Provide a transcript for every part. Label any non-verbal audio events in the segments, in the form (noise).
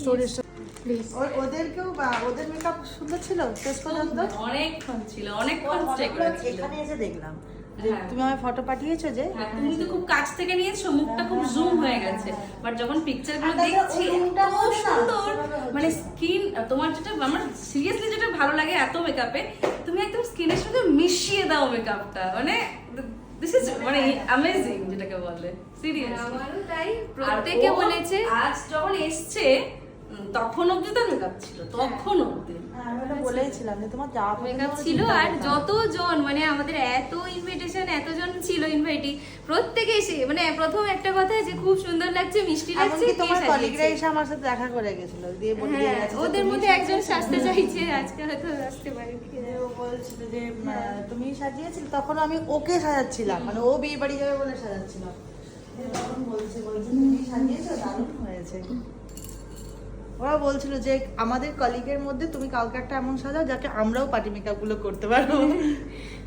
স্টোরের প্লিজ ওদেরকেও বা ওদের মেকআপ সুন্দর ছিল? শেষ পর্যন্ত? অনেকক্ষণ ছিল অনেকক্ষণ স্টে আমরা এখানে এসে দেখলাম। হ্যাঁ। তুমি আমার ফটো পাঠিয়েছো যে হ্যাঁ, তুমি তো খুব কাছ থেকে নিয়েছো মুখটা খুব জুম হয়ে গেছে। বাট যখন পিকচারগুলো দেখছি বলো না। সুন্দর। মানে স্কিন তোমার যেটা আমার সিরিয়াসলি যেটা ভালো লাগে এত মেকআপে তুমি একদম স্কিনের সঙ্গে মিশিয়ে দাও মেকআপটা মানে দিস ইজ মানে অ্যামেজিং যেটাকে বলে সিরিয়াস আমারও তাই প্রত্যেকে বলেছে। আজ যখন এসছে তখন অবধি তো মেকআপ ছিল তখন অবধি। হ্যাঁ, বলেইছিলাম যে তোমার যা মেকআপ ছিল আর যতজন মানে আমাদের এত ইনভিটেশন এতজন ছিল ইনভাইটি প্রত্যেকে এসে মানে প্রথম একটা কথা যে খুব সুন্দর লাগছে মিষ্টি লাগছে তোমার? কলিগরা এসে আমার সাথে দেখা করে গেছিল দিয়ে বলে হ্যাঁ, ওদের মধ্যে একজন সাজতে চাইছে আজকে হয়তো আসতে পারে ও বলছিল যে তুমি সাজিয়েছিলে? তখন আমি ওকে সাজাচ্ছিলাম মানে ও বিয়ে বাড়ি যাবে বলে সাজাচ্ছিলাম। তখন বলছে বলছে তুমি সাজিয়েছো? দারুণ হয়েছে। ওরা বলছিল যে আমাদের কলিগের মধ্যে তুমি কাউকে একটা এমন সাজাও যাকে আমরাও পার্টি মেকআপগুলো করতে পারব। (laughs)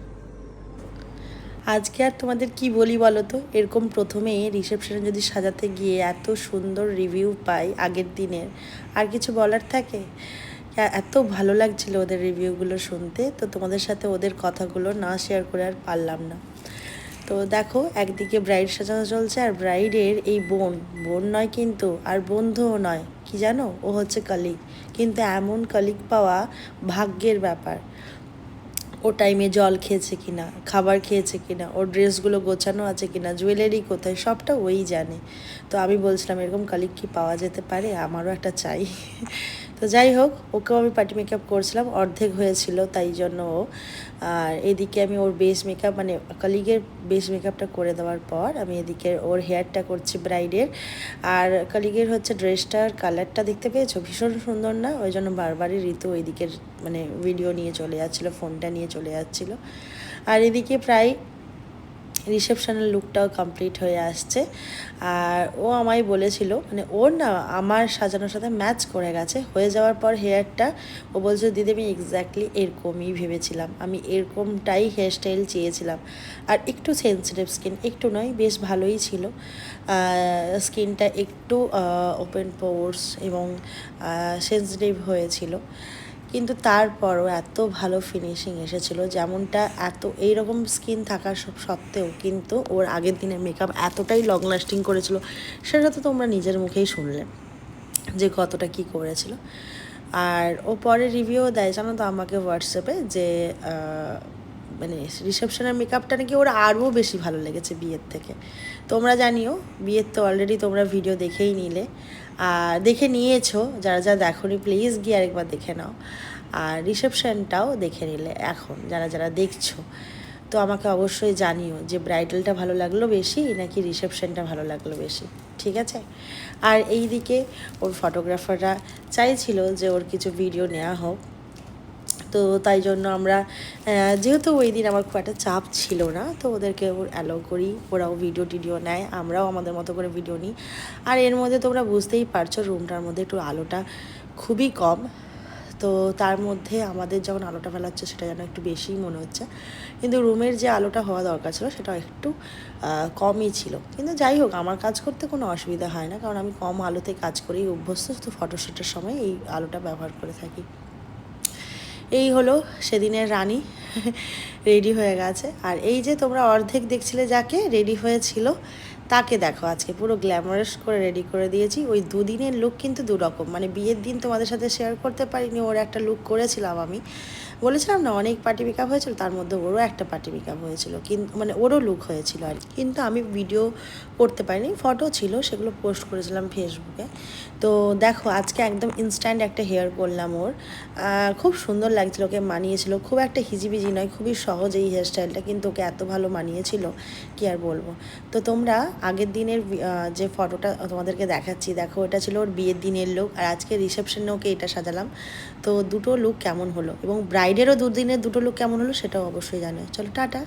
আজকে আর তোমাদের কি বলি বলো তো? এরকম প্রথমে রিসেপশনে যদি সাজাতে গিয়ে এত সুন্দর রিভিউ পাই আগের দিনের, আর কিছু বলার থাকে? এত ভালো লাগছিল ওদের রিভিউগুলো শুনতে, তো তোমাদের সাথে ওদের কথাগুলো না শেয়ার করে আর পারলাম না। তো দেখো, একদিকে ব্রাইড সাজানো চলছে আর ব্রাইডের এই বোন বোন নয় কিন্তু, আর বন্ধুও নয়, কি জানো? ও হচ্ছে কালিগ কিন্তু এমন কালিগ পাওয়া ভাগ্যের ব্যাপার। ও টাইমে জল খেয়েছে কি না খাবার খেয়েছে কি না ওর ড্রেসগুলো গোছানো আছে কি না জুয়েলারি কোথায়, সবটা ওই জানে। তো আমি বলছিলাম, এরকম কালিক কি পাওয়া যেতে পারে, আমারও একটা চাই। তো যাই হোক, ওকেও আমি পার্টি মেকআপ করছিলাম, অর্ধেক হয়েছিল তাই জন্য ও। আর এদিকে আমি ওর বেস মেকআপ মানে কালিগের বেস মেকআপটা করে দেওয়ার পর আমি এদিকে ওর হেয়ারটা করছি ব্রাইডের আর কালিগের হচ্ছে ড্রেসটার কালারটা দেখতে পেয়েছ? ভীষণ সুন্দর না? ওই জন্য বারবারই ঋতু ওইদিকের মানে ভিডিও নিয়ে চলে যাচ্ছিল ফোনটা নিয়ে চলে যাচ্ছিল। আর এদিকে প্রায় রিসেপশনের লুকটাও কমপ্লিট হয়ে আসছে। আর ও আমায় বলেছিল মানে ওর না আমার সাজানোর সাথে ম্যাচ করে গেছে। হয়ে যাওয়ার পর হেয়ারটা ও বলছে, দিদি, আমি এক্স্যাক্টলি এরকমই ভেবেছিলাম। আমি এরকমটাই হেয়ারস্টাইল চেয়েছিলাম। আর একটু সেন্সিটিভ স্কিন একটু নয়, বেশ ভালোই ছিল। স্কিনটা একটু ওপেন পোর্স এবং সেন্সিটিভ হয়েছিল। তারপরও এত ভালো ফিনিশিং এসেছিল, যেমনটা এত, এইরকম স্কিন থাকার সব সত্ত্বেও কিন্তু ওর আগের দিনের মেকআপ এতটাই লং লাস্টিং করেছিল, সেটা তো তোমরা নিজের মুখেই শুনলে যে কতটা কি করেছিল। আর ও পরে রিভিউ দেয়, জানো তো আমাকে হোয়াটসঅ্যাপে যে মানে রিসেপশনের মেকআপটা নাকি ওর আরও বেশি ভালো লেগেছে বিয়ের থেকে। তোমরা জানিও, বিয়ের তো অলরেডি তোমরা ভিডিও দেখেই নিলে। আর দেখে নিয়েছো, যারা যারা দেখোনি প্লিজ গিয়ে আরেকবার দেখে নাও। আর রিসেপশনটাও দেখে নিলে এখন, যারা যারা দেখছ। তো আমাকে অবশ্যই জানিও যে ব্রাইডালটা ভালো লাগল বেশি, নাকি রিসেপশনটা ভালো লাগল বেশি। ঠিক আছে? আর এই দিকে ওর ফটোগ্রাফাররা চাইছিল যে ওর কিছু ভিডিও নেওয়া হোক। তো তাই জন্য আমরা যেহেতু ওই দিন আমার খুব একটা চাপ ছিল না, তো ওদেরকে অ্যালাউ করি, ওরাও ভিডিও টিডিও নেয়, আমরাও আমাদের মতো করে ভিডিও নিই। আর এর মধ্যে তোমরা বুঝতেই পারছ রুমটার মধ্যে একটু আলোটা খুবই কম, তো তার মধ্যে আমাদের যখন আলোটা ফেলাচ্ছে সেটা যেন একটু বেশিই মনে হচ্ছে। কিন্তু রুমের যে আলোটা হওয়া দরকার ছিল সেটা একটু কমই ছিল। কিন্তু যাই হোক, আমার কাজ করতে কোনো অসুবিধা হয় না, কারণ আমি কম আলোতে কাজ করেই অভ্যস্ত, তো ফটোশ্যুটের সময় এই আলোটা ব্যবহার করে থাকি। এই হলো সেদিনের রানী, রেডি হয়ে গেছে। আর এই যে তোমরা অর্ধেক দেখছিলে যাকে, রেডি হয়েছিল তাকে দেখো, আজকে পুরো গ্ল্যামারাস করে রেডি করে দিয়েছি। ওই দুদিনের লুক কিন্তু দুরকম। মানে বিয়ের দিন তোমাদের সাথে শেয়ার করতে পারিনি, ওর একটা লুক করেছিলাম আমি। বলেছিলাম না, অনেক পার্টি মেকআপ হয়েছিল, তার মধ্যে ওরও একটা পার্টি মেকআপ হয়েছিল। কিন্তু মানে ওরও লুক হয়েছিল আর। কিন্তু আমি ভিডিও করতে পারিনি ফটো ছিল, সেগুলো পোস্ট করেছিলাম ফেসবুকে তো দেখো, আজকে একদম ইনস্ট্যান্ট একটা হেয়ার করলাম ওর। খুব সুন্দর লাগছিল ওকে মানিয়েছিল। খুব একটা হিজিবিজি নয়, খুবই সহজ এই হেয়ারস্টাইলটা কিন্তু ওকে এত ভালো মানিয়েছিল, কি আর বলব। তো তোমরা আগের দিনের যে ফটোটা তোমাদেরকে দেখাচ্ছি, দেখো, এটা ছিল ওর বিয়ের দিনের লুক আর আজকে রিসেপশনে ওকে এটা সাজালাম। তো দুটো লুক কেমন হলো? এবং ব্রাইডেরও দুদিনের দুটো লুক কেমন হলো সেটাও অবশ্যই জানো। চলো, টাটা।